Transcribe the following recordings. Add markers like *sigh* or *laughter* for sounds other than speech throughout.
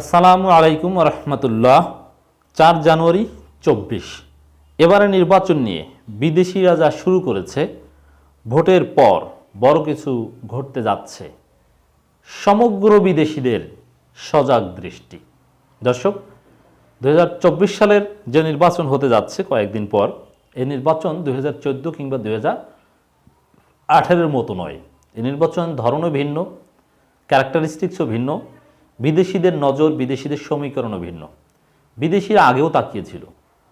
আসসালামু আলাইকুম রহমতুল্লাহ। চার জানুয়ারি চব্বিশ। এবারে নির্বাচন নিয়ে বিদেশিরা যা শুরু করেছে। ভোটের পর বড় কিছু ঘটতে যাচ্ছে। সমগ্র বিদেশিদের সজাগ দৃষ্টি। দর্শক দু হাজার চব্বিশ সালের যে নির্বাচন হতে যাচ্ছে কয়েকদিন পর, এই নির্বাচন দু হাজার চোদ্দ কিংবা দু আঠেরোর মতো নয়। এই নির্বাচন ধরনও ভিন্ন ক্যারেক্টারিস্টিক্সও ভিন্ন। বিদেশিদের নজর বিদেশিদের সমীকরণও ভিন্ন। বিদেশিরা আগেও তাকিয়েছিল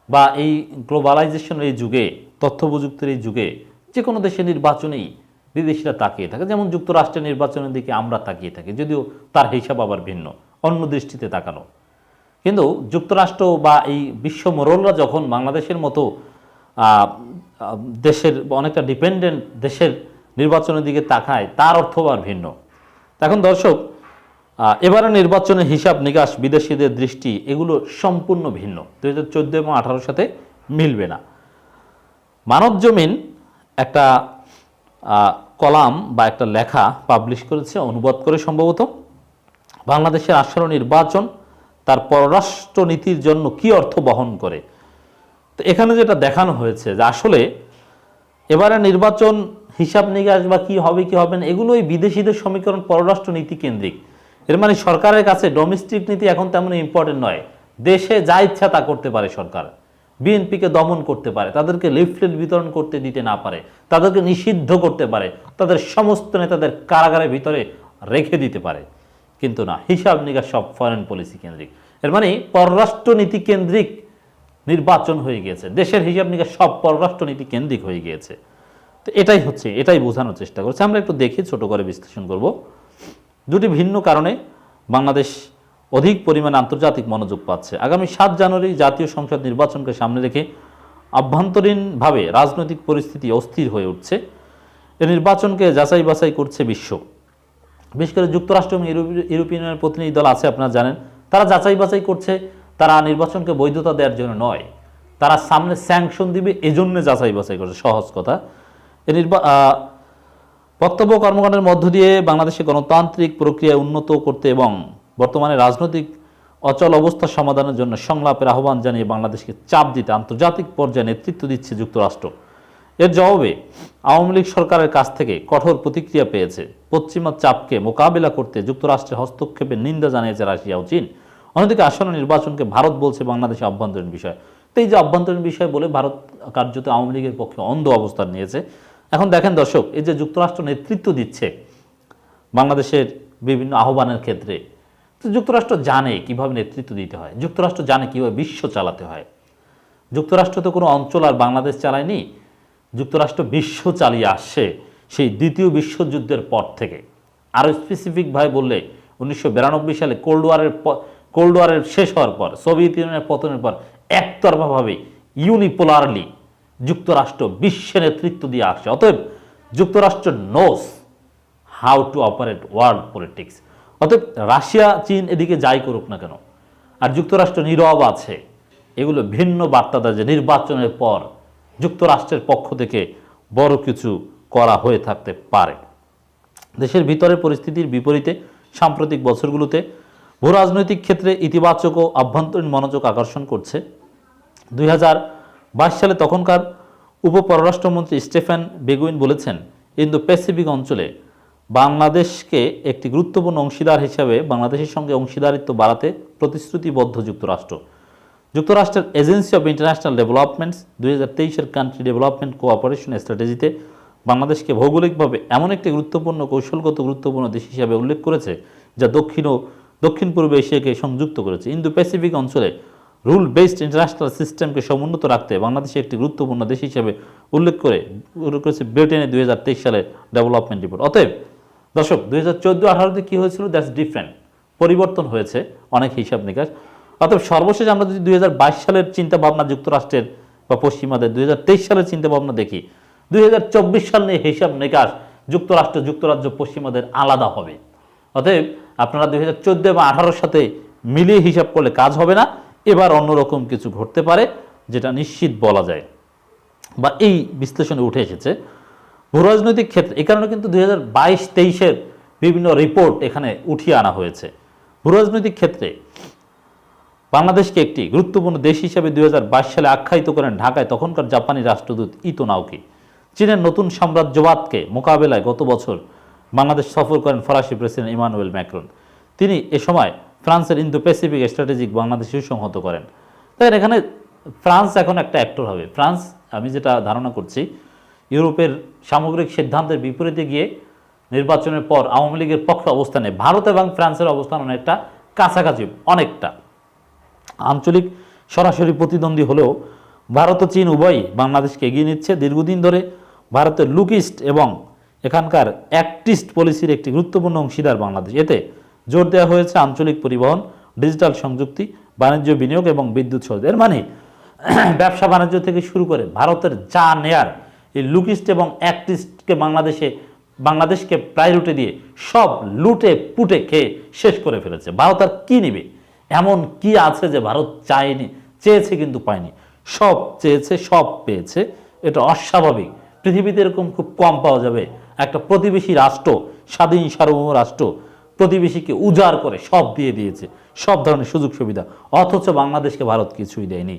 বা এই গ্লোবালাইজেশনের এই যুগে তথ্য প্রযুক্তির এই যুগে যে কোনো দেশের নির্বাচনেই বিদেশিরা তাকিয়ে থাকে। যেমন যুক্তরাষ্ট্রের নির্বাচনের দিকে আমরা তাকিয়ে থাকি, যদিও তার হিসাব আবার ভিন্ন, অন্য দৃষ্টিতে তাকানো। কিন্তু যুক্তরাষ্ট্র বা এই বিশ্ব মোরলরা যখন বাংলাদেশের মতো দেশের অনেকটা ডিপেন্ডেন্ট দেশের নির্বাচনের দিকে তাকায়, তার অর্থ আবার ভিন্ন। এখন দর্শক এবারে নির্বাচনের হিসাব নিকাশ বিদেশিদের দৃষ্টি এগুলো সম্পূর্ণ ভিন্ন। দু হাজার চোদ্দ এবং আঠারোর সাথে মিলবে না। মানব জমিন একটা কলাম বা একটা লেখা পাবলিশ করেছে, অনুবাদ করে সম্ভবত। বাংলাদেশের আসন্ন নির্বাচন তার পররাষ্ট্র নীতির জন্য কি অর্থ বহন করে? তো এখানে যেটা দেখানো হয়েছে যে আসলে এবারে নির্বাচন হিসাব নিকাশ বা কি হবে কি হবে না, এগুলোই বিদেশিদের সমীকরণ পররাষ্ট্র নীতি কেন্দ্রিক। এর মানে সরকারের কাছে ডোমেস্টিক নীতি এখন তেমন ইম্পর্টেন্ট নয়। দেশে যা ইচ্ছা তা করতে পারে সরকার। বিএনপিকে দমন করতে পারে, তাদেরকে লিফলেট বিতরণ করতে দিতে না পারে, তাদেরকে নিষিদ্ধ করতে পারে, তাদের সমস্ত নেতাদের কারাগারের ভিতরে রেখে দিতে পারে। কিন্তু না, হিসাব নিকাশ সব ফরেন পলিসি কেন্দ্রিক। এর মানে পররাষ্ট্র নীতি কেন্দ্রিক নির্বাচন হয়ে গিয়েছে। দেশের হিসাব নিকাশ সব পররাষ্ট্র নীতি কেন্দ্রিক হয়ে গিয়েছে। তো এটাই হচ্ছে, এটাই বোঝানোর চেষ্টা করছে। আমরা একটু দেখি ছোট করে বিশ্লেষণ করব। দুটি ভিন্ন কারণে বাংলাদেশ অধিক পরিমাণে আন্তর্জাতিক মনোযোগ পাচ্ছে। আগামী সাত জানুয়ারি জাতীয় সংসদ নির্বাচনকে সামনে রেখে আভ্যন্তরীণভাবে রাজনৈতিক পরিস্থিতি অস্থির হয়ে উঠছে। এ নির্বাচনকে যাচাই বাছাই করছে বিশ্ব। বিশেষ করে যুক্তরাষ্ট্র এবং ইউরোপীয়- ইউরোপিয়ানের প্রতিনিধি দল আছে, আপনারা জানেন। তারা যাচাই বাছাই করছে, তারা নির্বাচনকে বৈধতা দেওয়ার জন্য নয়। তারা সামনে স্যাংশন দিবে, এজন্য যাচাই বাছাই করছে। সহজ কথা। এ নির্বা বক্তব্য কর্মকাণ্ডের মধ্য দিয়ে বাংলাদেশে গণতান্ত্রিক প্রক্রিয়া উন্নত করতে এবং বর্তমানে রাজনৈতিক অচল অবস্থা সমাধানের জন্য সংলাপের আহ্বান জানিয়ে বাংলাদেশকে চাপ দিতে আন্তর্জাতিক পর্যায়ে নেতৃত্ব দিচ্ছে যুক্তরাষ্ট্র। এর জবাবে আওয়ামী লীগ সরকারের কাছ থেকে কঠোর প্রতিক্রিয়া পেয়েছে। পশ্চিমা চাপকে মোকাবিলা করতে যুক্তরাষ্ট্রের হস্তক্ষেপের নিন্দা জানিয়েছে রাশিয়া ও চীন। অন্যদিকে আসন্ন নির্বাচনকে ভারত বলছে বাংলাদেশের অভ্যন্তরীণ বিষয়। তো এই যে অভ্যন্তরীণ বিষয় বলে ভারত কার্যত আওয়ামী লীগের পক্ষে অন্ধ অবস্থান নিয়েছে। এখন দেখেন দর্শক, এই যে যুক্তরাষ্ট্র নেতৃত্ব দিচ্ছে বাংলাদেশের বিভিন্ন আহ্বানের ক্ষেত্রে, তো যুক্তরাষ্ট্র জানে কীভাবে নেতৃত্ব দিতে হয়, যুক্তরাষ্ট্র জানে কীভাবে বিশ্ব চালাতে হয়। যুক্তরাষ্ট্র তো কোনো অঞ্চল আর বাংলাদেশ চালায়নি, যুক্তরাষ্ট্র বিশ্ব চালিয়ে আসছে সেই দ্বিতীয় বিশ্বযুদ্ধের পর থেকে। আরও স্পেসিফিকভাবে বললে, উনিশশো বিরানব্বই সালে কোল্ড ওয়ারের কোল্ড ওয়ারের শেষ হওয়ার পর সোভিয়েত ইউনিয়নের পতনের পর, একতরফাভাবে ইউনিপোলারলি যুক্তরাষ্ট্র বিশ্বে নেতৃত্ব দিয়ে আসছে অতএব যুক্তরাষ্ট্র knows how to operate world politics অতএব রাশিয়া, চীন এদিকে যাই করুক না কেন, আর যুক্তরাষ্ট্র নীরব আছে, এগুলো ভিন্ন বার্তা দেয় যে নির্বাচনের পর যুক্তরাষ্ট্রের পক্ষ থেকে বড় কিছু করা হয়ে থাকতে পারে। দেশের ভিতরের পরিস্থিতির বিপরীতে সাম্প্রতিক বছরগুলোতে ভূ রাজনৈতিক ক্ষেত্রে ইতিবাচক ও আভ্যন্তরীণ মনোযোগ আকর্ষণ করছে। দুই হাজার সালে তখনকার উপপররাষ্ট্রমন্ত্রী স্টেফেন বেগুইন বলেছেন, ইন্দো প্যাসিফিক অঞ্চলে বাংলাদেশকে একটি গুরুত্বপূর্ণ অংশীদার হিসাবে বাংলাদেশের সঙ্গে অংশীদারিত্ব বাড়াতে প্রতিশ্রুতিবদ্ধ যুক্তরাষ্ট্র। যুক্তরাষ্ট্রের এজেন্সি অফ ইন্টারন্যাশনাল ডেভেলপমেন্টস দুই হাজার তেইশের কান্ট্রি ডেভেলপমেন্ট কোঅপারেশন স্ট্র্যাটেজিতে বাংলাদেশকে ভৌগোলিকভাবে এমন একটি গুরুত্বপূর্ণ, কৌশলগত গুরুত্বপূর্ণ দেশ হিসাবে উল্লেখ করেছে, যা দক্ষিণ ও দক্ষিণ পূর্ব এশিয়াকে সংযুক্ত করেছে। ইন্দো প্যাসিফিক অঞ্চলে রুল বেসড ইন্টারন্যাশনাল সিস্টেমকে সমুন্নত রাখতে বাংলাদেশে একটি গুরুত্বপূর্ণ দেশ হিসেবে উল্লেখ করে, উল্লেখ করেছে ব্রিটেনের দুই হাজার তেইশ সালে ডেভেলপমেন্ট রিপোর্ট। অতএব, দর্শক, দুই হাজার চোদ্দ আঠারোতে কী হয়েছিল? দ্যাটস ডিফারেন্ট পরিবর্তন হয়েছে, অনেক হিসাব নিকাশ। অতএব সর্বশেষ আমরা যদি দুই হাজার বাইশ সালের চিন্তা ভাবনা যুক্তরাষ্ট্রের বা পশ্চিমাদের দুই হাজার তেইশ সালের চিন্তাভাবনা দেখি, দুই হাজার চব্বিশ সাল নিয়ে হিসাব নিকাশ যুক্তরাষ্ট্র, যুক্তরাজ্য, পশ্চিমাদের আলাদা হবে। অতএব, আপনারা দুই হাজার চোদ্দ এবং আঠারোর সাথে মিলিয়ে হিসাব করলে কাজ হবে না। এবার অন্যরকম কিছু ঘটতে পারে, যেটা নিশ্চিত বলা যায়। বা এই বিশ্লেষণে উঠে এসেছে ভূরাজনৈতিক ক্ষেত্রে এই কারণে কিন্তু দুই হাজার বাইশ তেইশের বিভিন্ন রিপোর্ট এখানে উঠিয়ে আনা হয়েছে। ভূরাজনৈতিক ক্ষেত্রে, বাংলাদেশকে একটি গুরুত্বপূর্ণ দেশ হিসেবে দুই হাজার বাইশ সালে আখ্যায়িত করেন ঢাকায় তখনকার জাপানি রাষ্ট্রদূত ইতো নাওকি। চীনের নতুন সাম্রাজ্যবাদকে মোকাবেলায় গত বছর বাংলাদেশ সফর করেন ফরাসি প্রেসিডেন্ট ইমানুয়েল ম্যাক্রন। তিনি এ সময় ফ্রান্সের ইন্দো প্যাসিফিক স্ট্র্যাটেজিক বাংলাদেশে সংহত করেন। দেখেন এখানে ফ্রান্স এখন একটা অ্যাক্টর হবে। ফ্রান্স, আমি যেটা ধারণা করছি, ইউরোপের সামগ্রিক সিদ্ধান্তের বিপরীতে গিয়ে নির্বাচনের পর আওয়ামী লীগের পক্ষে অবস্থানে ভারত এবং ফ্রান্সের অবস্থান অনেকটা কাছাকাছি, অনেকটা। আঞ্চলিক সরাসরি প্রতিদ্বন্দ্বী হলেও ভারত ও চীন উভয়ই বাংলাদেশকে এগিয়ে নিচ্ছে। দীর্ঘদিন ধরে ভারতের লুকিস্ট এবং এখানকার অ্যাক্টিস্ট পলিসির একটি গুরুত্বপূর্ণ অংশীদার বাংলাদেশ। এতে জোর দেওয়া হয়েছে আঞ্চলিক পরিবহন, ডিজিটাল সংযুক্তি, বাণিজ্য বিনিয়োগ এবং বিদ্যুৎ সহজ এর মানে *clears throat* ব্যবসা বাণিজ্য থেকে শুরু করে ভারতের যা নেয়ার, এই লুকিস্ট এবং অ্যাক্টিস্টকে বাংলাদেশে, বাংলাদেশকে প্রায়োরিটি দিয়ে সব লুটে পুটে খেয়ে শেষ করে ফেলেছে। ভারত আর কী নেবে? এমন কি আছে যে ভারত চায়নি, চেয়েছে কিন্তু পায়নি। সব চেয়েছে, সব পেয়েছে। এটা অস্বাভাবিক। পৃথিবীতে এরকম খুব কম পাওয়া যাবে। একটা প্রতিবেশী রাষ্ট্র, স্বাধীন সার্বভৌম রাষ্ট্র প্রতিবেশীকে উজাড় করে সব দিয়ে দিয়েছে। সব ধরনের সুযোগ সুবিধা। অথচ বাংলাদেশকে ভারত কিছুই দেয়নি।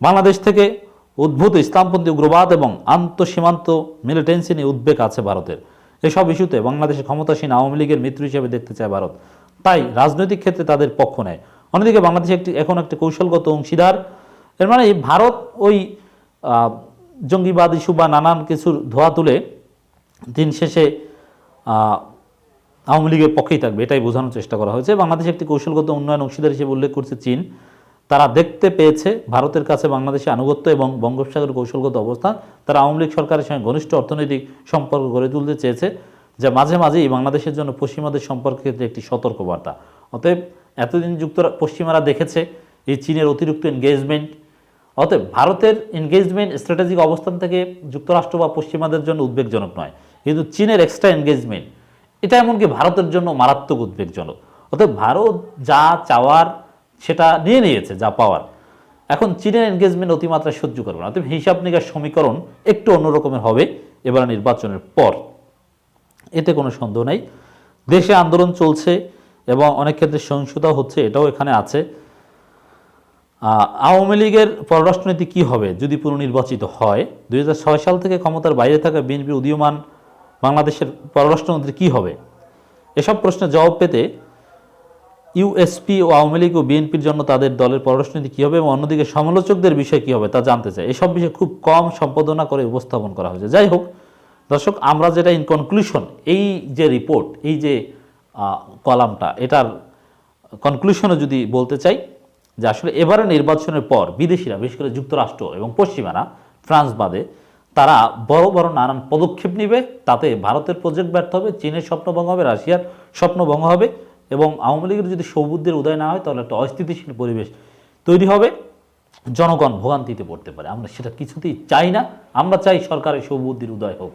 বাংলাদেশ থেকে উদ্ভূত ইসলামপন্থী উগ্রবাদ এবং আন্তঃসীমান্ত মিলিটেন্সি নিয়ে উদ্বেগ আছে ভারতের। এসব ইস্যুতে বাংলাদেশের ক্ষমতাসীন আওয়ামী লীগের মিত্র হিসেবে দেখতে চায় ভারত। তাই রাজনৈতিক ক্ষেত্রে তাদের পক্ষ নেয়। অন্যদিকে বাংলাদেশ একটি এখন একটি কৌশলগত অংশীদার। এর মানে ভারত ওই জঙ্গিবাদ ইস্যু বা নানান কিছুর ধোয়া তুলে দিন শেষে আওয়ামী লীগের পক্ষেই থাকবে, এটাই বোঝানোর চেষ্টা করা হয়েছে। বাংলাদেশ একটি কৌশলগত উন্নয়ন অংশীদার হিসেবে উল্লেখ করছে চীন। তারা দেখতে পেয়েছে ভারতের কাছে বাংলাদেশের আনুগত্য এবং বঙ্গোপসাগরের কৌশলগত অবস্থান তারা আওয়ামী লীগ সরকারের সঙ্গে ঘনিষ্ঠ অর্থনৈতিক সম্পর্ক গড়ে তুলতে চেয়েছে, যা মাঝে মাঝেই বাংলাদেশের জন্য পশ্চিমাদের সম্পর্কের ক্ষেত্রে একটি সতর্কবার্তা। অতএব এতদিন যুক্তরা পশ্চিমারা দেখেছে এই চীনের অতিরিক্ত এনগেজমেন্ট অতএব ভারতের এনগেজমেন্ট স্ট্র্যাটেজিক অবস্থান থেকে যুক্তরাষ্ট্র বা পশ্চিমাদের জন্য উদ্বেগজনক নয়। কিন্তু চীনের এক্সট্রা এনগেজমেন্ট এটা এমনকি ভারতের জন্য মারাত্মক উদ্বেগজনক। অতএব ভারত যা চাওয়ার সেটা নিয়ে নিয়েছে, যা পাওয়ার। এখন চীনের এনগেজমেন্ট অতিমাত্রায় সহ্য করবে না। হিসাব নিকাশ সমীকরণ একটু অন্যরকমের হবে এবার নির্বাচনের পর। এতে কোনো সন্দেহ নেই। দেশে আন্দোলন চলছে এবং অনেক ক্ষেত্রে সহিংসতা হচ্ছে, এটাও এখানে আছে। আওয়ামী লীগের পররাষ্ট্রনীতি কী হবে যদি পুনর্নির্বাচিত হয়? দুই হাজার ছয় সাল থেকে ক্ষমতার বাইরে থাকা বিএনপির উদীয়মান বাংলাদেশের পররাষ্ট্রমন্ত্রী কি হবে? এসব প্রশ্নের জবাব পেতে ইউএসপি ও আওয়ামী লীগ ও বিএনপির জন্য তাদের দলের পররাষ্ট্রনীতি কী হবে এবং অন্যদিকে সমালোচকদের বিষয় কী হবে তা জানতে চায় এসব বিষয়ে খুব কম সম্পাদনা করে উপস্থাপন করা হয়েছে। যাই হোক, দর্শক, আমরা যেটা ইন কনক্লুশন এই যে রিপোর্ট এই যে কলামটা, এটার কনক্লুশনে যদি বলতে চাই, যে আসলে এবারে নির্বাচনের পর বিদেশিরা, বিশেষ করে যুক্তরাষ্ট্র এবং পশ্চিমারা, ফ্রান্স বাদে তারা বড় বড় নানান পদক্ষেপ নেবে, তাতে ভারতের প্রজেক্ট ব্যর্থ হবে, চীনের স্বপ্নভঙ্গ হবে, রাশিয়ার স্বপ্নভঙ্গ হবে এবং আওয়ামী লীগের যদি সৌবুদ্ধির উদয় না হয়, তাহলে একটা অস্থিতিশীল পরিবেশ তৈরি হবে। জনগণ ভোগান্তিতে পড়তে পারে। আমরা সেটা কিছুতেই চাই না। আমরা চাই সরকারের সৌবুদ্ধির উদয় হোক।